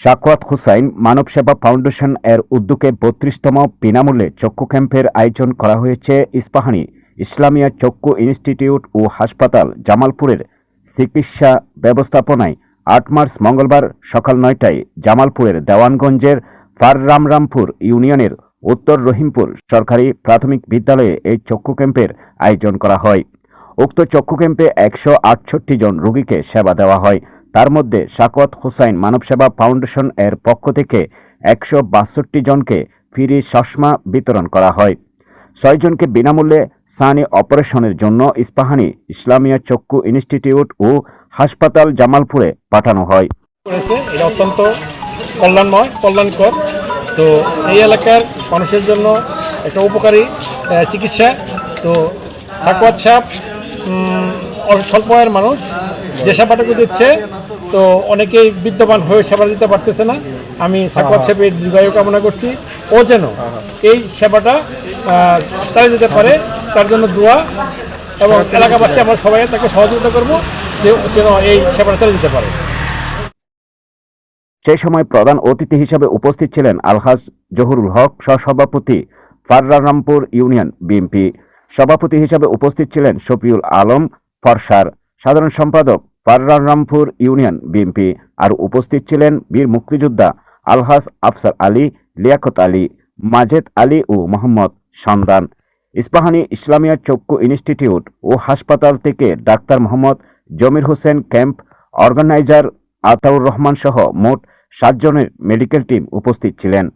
সাকওয়াত হুসাইন মানব সেবা ফাউন্ডেশন এর উদ্যোগে বত্রিশতম বিনামূল্যে চক্ষু ক্যাম্পের আয়োজন করা হয়েছে ইস্পাহানি ইসলামিয়া চক্ষু ইনস্টিটিউট ও হাসপাতাল জামালপুরের চিকিৎসা ব্যবস্থাপনায় আট মার্চ মঙ্গলবার সকাল নয়টায় জামালপুরের দেওয়ানগঞ্জের ফাররামরামপুর ইউনিয়নের উত্তর রহিমপুর সরকারি প্রাথমিক বিদ্যালয়ে এই চক্ষু ক্যাম্পের আয়োজন করা হয়। উক্ত চক্ষু ক্যাম্পে একশো আটষট্টি জন রোগীকে সেবা দেওয়া হয়। তার মধ্যে সাকওয়াত হোসাইন মানবসেবা ফাউন্ডেশন এর পক্ষ থেকে একশো বাষট্টি জনকে ফ্রি চশমা বিতরণ করা হয়। ছয়জনকে বিনামূল্যে সানি অপারেশনের জন্য ইস্পাহানি ইসলামিয়া চক্ষু ইনস্টিটিউট ও হাসপাতাল জামালপুরে পাঠানো হয়। অত্যন্ত কল্যাণময় কল্যাণকর। তো এই এলাকার মানুষের জন্য একটা উপকারী চিকিৎসা। তো উম, অল্প স্বল্প আয়ের মানুষ, যে সেবাটুকু দিচ্ছে, তো অনেকেই বিদ্যমান হয়ে সেবা দিতে পারতেছে না। আমি সাকওয়াত সাহেবের দীর্ঘায়ু কামনা করছি। ও যেন এই সেবাটা চালিয়ে যেতে পারে, তার জন্য দোয়া এবং এলাকাবাসী, আমরা সবাই তাকে সহযোগিতা করব, সে যেন এই সেবাটা চালিয়ে যেতে পারে। সেই সময় প্রধান অতিথি হিসেবে উপস্থিত ছিলেন আলহাজ জহুরুল হক, সহসভাপতি ফাররামপুর ইউনিয়ন বিএনপি। সভাপতি হিসেবে উপস্থিত ছিলেন শফিউল আলম ফরসার, সাধারণ সম্পাদক ফাররামপুর ইউনিয়ন বিএনপি আর উপস্থিত ছিলেন বীর মুক্তিযোদ্ধা আলহাজ আফসার আলী, লিয়াকত আলী, মাজেদ আলী ও মোহাম্মদ সন্দান ইস্পাহানি ইসলামিয়া চক্ষু ইনস্টিটিউট ও হাসপাতাল থেকে doctor Mohammad Jamir Hossain camp, organiser Ataur Rahman সহ মোট সাতজনের মেডিকেল টিম উপস্থিত ছিলেন।